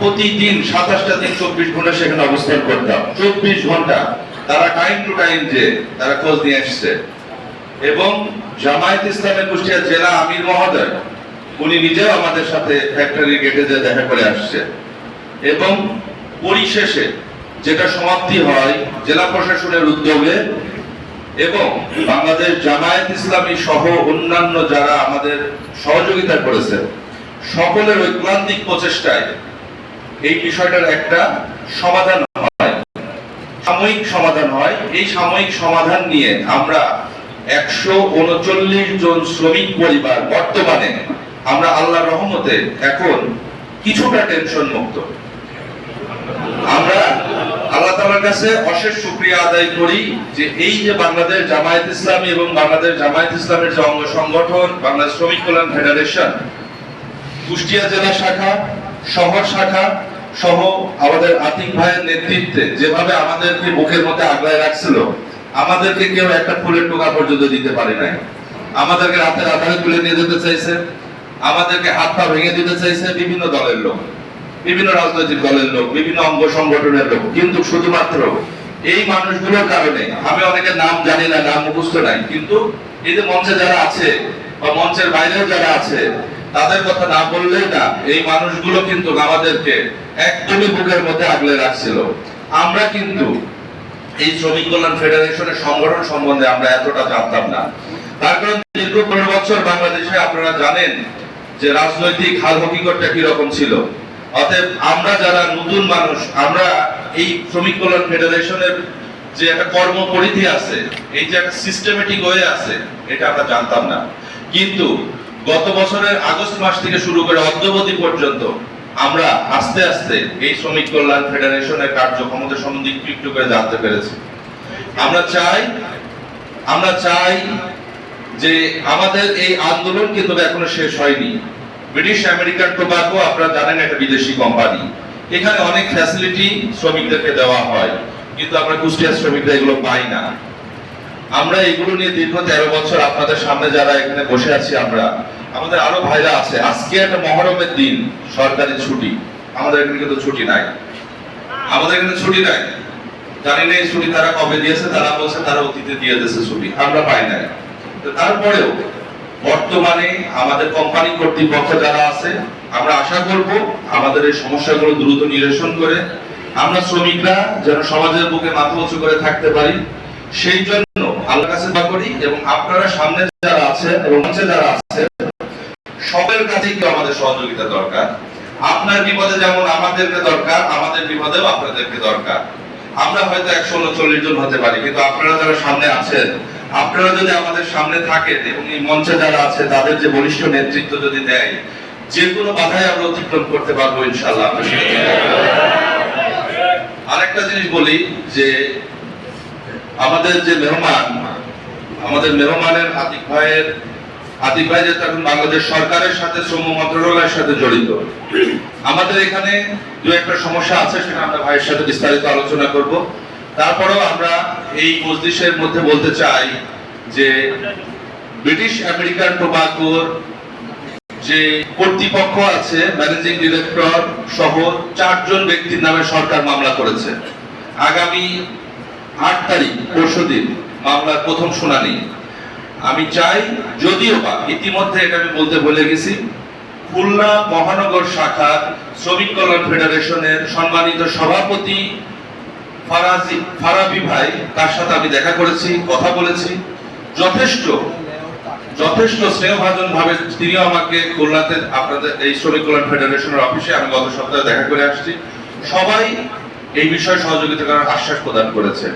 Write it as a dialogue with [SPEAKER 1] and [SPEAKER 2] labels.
[SPEAKER 1] প্রতিদিন সাতাশটা দিন চব্বিশ ঘণ্টা সেখানে অবস্থান করতাম। চব্বিশ ঘণ্টা। তারা টাইম টু টাইম যে তারা খোঁজ নিয়ে এসছে এবং জামায়াত ইসলামের কুষ্টিয়া জেলা আমির মহোদয়, উনি নিজেও আমাদের সাথে ফ্যাক্টরি গেটে যে দেখা করে আসছে। এবং পরিশেষে যেটা সমাপ্তি হয় জেলা প্রশাসনের উদ্যোগে এবং বাংলাদেশ জামায়াত ইসলামী সহ অন্যান্য যারা আমাদের সহযোগিতা করেছে, সকলের ঐক্রান্তিক প্রচেষ্টায় এই বিষয়টার একটা সমাধান হয়। সাময়িক সমাধান হয়। এই সাময়িক সমাধান নিয়ে আমরা একশো উনচল্লিশ জন শ্রমিক পরিবার বর্তমানে আমরা আল্লাহ রহমতে এখন কিছুটা টেনশন মুক্ত। আমরা আল্লাহ তাআলার কাছে অশেষ শুকরিয়া আদায় করি যে এই যে বাংলাদেশ জামায়াত ইসলামী এবং বাংলাদেশ জামায়াত ইসলামের যে অঙ্গ সংগঠন, বাংলাদেশ শ্রমিক কল্যাণ ফেডারেশন, কুষ্টিয়া জেলা শাখা, শহর শাখা সহ আমাদের আতিক ভাইয়ের নেতৃত্বে যেভাবে আমাদেরকে বুকের মধ্যে আগলায় রাখছিল, আমাদেরকে কেউ একটা ফুলের টোকা পর্যন্ত দিতে পারে নাই। আমাদেরকে রাতের আধারে তুলে নিয়ে যেতে চাইছে, আমাদেরকে হাত পা ভেঙে দিতে চাইছে বিভিন্ন দলের লোক, বিভিন্ন রাজনৈতিক দলের লোক, বিভিন্ন অঙ্গ সংগঠনের লোক। কিন্তু শুধুমাত্র এই মানুষগুলোর কারণে, আমি অনেকের নাম জানি না, নাম মুখস্থ নাই, কিন্তু এই যে মঞ্চে যারা আছে বা মঞ্চের বাইরেও যারা আছে তাদের কথা না বললেই না, এই মানুষগুলো কিন্তু আমাদেরকে একদমই বুকের মধ্যে আগলে রাখছিল। আমরা কিন্তু এই শ্রমিক কল্যাণ ফেডারেশনের সংগঠন সম্বন্ধে আমরা এতটা জানতাম না। তার কারণ দীর্ঘ পনেরো বছর বাংলাদেশে আপনারা জানেন যে রাজনৈতিক হাল হকিকতটা কীরকম ছিল। অতএব আমরা যারা নতুন মানুষ, আমরা এই শ্রমিক কল্যাণ ফেডারেশনের যে একটা কর্মপরিধি আছে, এই যে একটা সিস্টেমেটিক ওয়ে আছে, এটা আমরা জানতাম না। কিন্তু গত বছরের আগস্ট মাস থেকে শুরু করে অদ্যবধি পর্যন্ত আমরা আস্তে আস্তে এই শ্রমিক কল্যাণ ফেডারেশনের কার্যক্ষমতা সম্বন্ধে একটু একটু করে জানতে পেরেছি। আমরা চাই আমরা চাই যে আমাদের এই আন্দোলন কিন্তু এখনও শেষ হয়নি। ব্রিটিশ আমেরিকান টোবাকো, আপনারা জানেন, একটা বিদেশি কোম্পানি। এখানে অনেক ফ্যাসিলিটি শ্রমিকদেরকে দেওয়া হয়, কিন্তু আমরা কুষ্টিয়ার শ্রমিকরা এগুলো পাই না। আমরা এগুলো নিয়ে দীর্ঘ তেরো বছর আপনাদের সামনে যারা এখানে বসে আছি আমরা আমাদের আরও ভাইরা আছে। আজকে একটা মহরমের দিন, সরকারি ছুটি। আমাদের এখানে কিন্তু ছুটি নাই। আমাদের এখানে ছুটি নাই। জানি না এই ছুটি তারা কবে দিয়েছে, তারা বলছে তারা অতীতে দিয়ে দিয়েছে ছুটি। আমরা পাই নাই। তারপরেও বর্তমানে আমাদের কোম্পানি কর্তৃপক্ষ যারা আছে, আমরা আশা করব আমাদের এই সমস্যাগুলো দ্রুত নিরসন করে আমরা শ্রমিকরা যেন সমাজের বুকে মাথা উঁচু করে থাকতে পারি। সেই জন্য আল্লাহর কাছে দোয়া করি এবং আপনারা সামনে যারা আছেন এবং মঞ্চে যারা আছে সকলের কাছেই কি আমাদের সহযোগিতা দরকার? আপনার বিপদে যেমন আমাদেরকে দরকার, আমাদের বিপদেও আপনাদেরকে দরকার। আমরা হয়তো একশো উনচল্লিশ জন হতে পারি, কিন্তু আপনারা যারা সামনে আছেন, আপনারা যদি আমাদের সামনে থাকেন এবং এই মঞ্চে যারা আছে, তাদের যে বলিষ্ঠ নেতৃত্ব যদি দেয়, যে কোনো বাধাই আমরা অতিক্রম করতে পারব ইনশাল্লাহ আরেকটা জিনিস বলি যে আমাদের যে মেহমান, আমাদের মেহমানের আতিক ভাইয়ের, আতিক ভাই যেহেতু এখন বাংলাদেশ সরকারের সাথে শ্রম মন্ত্রণালয়ের সাথে জড়িত, আমাদের এখানে দু একটা সমস্যা আছে সেটা আমরা ভাইয়ের সাথে বিস্তারিত আলোচনা করব। তারপরেও আমরা এই মজলিসের মধ্যে বলতে চাই যে ব্রিটিশ আমেরিকান টোবাকোর যে কর্তৃপক্ষ আছে, ম্যানেজিং ডিরেক্টর সহ চারজন ব্যক্তির নামে সরকার মামলা করেছে। আগামী আট তারিখ, পরশু দিন মামলার প্রথম শুনানি। আমি চাই, যদিও বা ইতিমধ্যে এটা আমি বলতে ভুলে গেছি, খুলনা মহানগর শাখার শ্রমিক কল্যাণ ফেডারেশনের সম্মানিত সভাপতি ফারাজি, ফারাবি ভাই, তার সাথে আমি দেখা করেছি, কথা বলেছি। যথেষ্ট যথেষ্ট স্নেহভাজন ভাবে তিনিও আমাকে খুলনাতে আপনাদের এই শ্রমিক কল্যাণ ফেডারেশনের অফিসে আমি গত সপ্তাহে দেখা করে আসছি। সবাই এই বিষয়ে সহযোগিতা করার আশ্বাস প্রদান করেছে